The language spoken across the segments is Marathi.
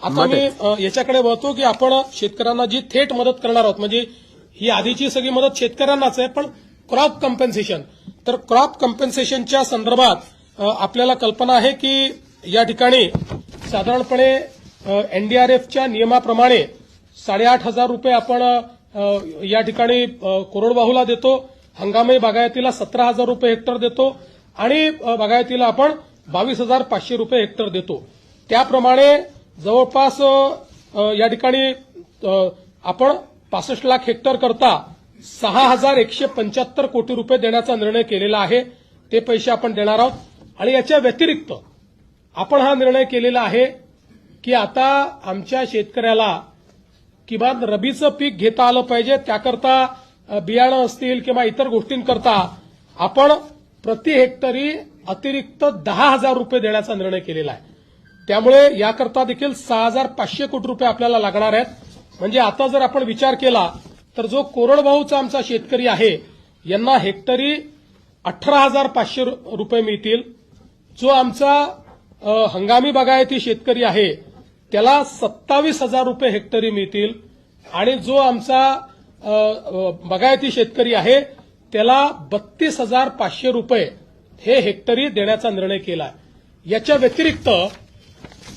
आता मी याच्याकडे वळतो की आपण शेतकऱ्यांना जी थेट मदत करणार आहोत म्हणजे ही आधीची सगळी मदत शेतकऱ्यांनाच आहे पण क्रॉप कम्पेन्सेशन तर क्रॉप कम्पेन्सेशनच्या संदर्भात आपल्याला कल्पना आहे की या ठिकाणी साधारणपणे एनडीआरएफच्या नियमाप्रमाणे साडेआठ हजार रुपये आपण या ठिकाणी कोरडवाहूला देतो हंगामी बागायतीला सतरा हजार रुपये हेक्टर देतो आणि बागायतीला आपण बावीस हजार पाचशे रुपये हेक्टर देतो. त्याप्रमाणे जवळपास या ठिकाणी आपण पासष्ट लाख हेक्टर करता सहा हजार एकशे पंच्याहत्तर कोटी रुपये देण्याचा निर्णय केलेला आहे. ते पैसे आपण देणार आहोत. आणि याच्या व्यतिरिक्त आपण हा निर्णय केलेला आहे की आता आमच्या शेतकऱ्याला किमान रबीचं पीक घेता आलं पाहिजे. त्याकरता बियाणं असतील किंवा इतर गोष्टींकरता आपण प्रति हेक्टरी अतिरिक्त दहा हजार रुपये देण्याचा निर्णय केलेला आहे. त्यामुळे याकरता देखील सहा हजार पाचशे कोटी रुपये आपल्याला लागणार आहेत. म्हणजे आता जर आपण विचार केला तर जो कोरडवाहूचा आमचा शेतकरी आहे यांना हेक्टरी अठरा हजार पाचशे रु- रुपये मिळतील. जो आमचा हंगामी बागायती शेतकरी आहे त्याला सत्तावीस हजार रुपये हेक्टरी मिळतील. आणि जो आमचा बागायती शेतकरी आहे त्याला बत्तीस हजार पाचशे रुपये हे हेक्टरी देण्याचा निर्णय केला याच्या व्यतिरिक्त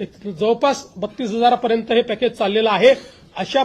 जवळपास बत्तीस हजारापर्यंत हे पॅकेज चाललेलं आहे. अशा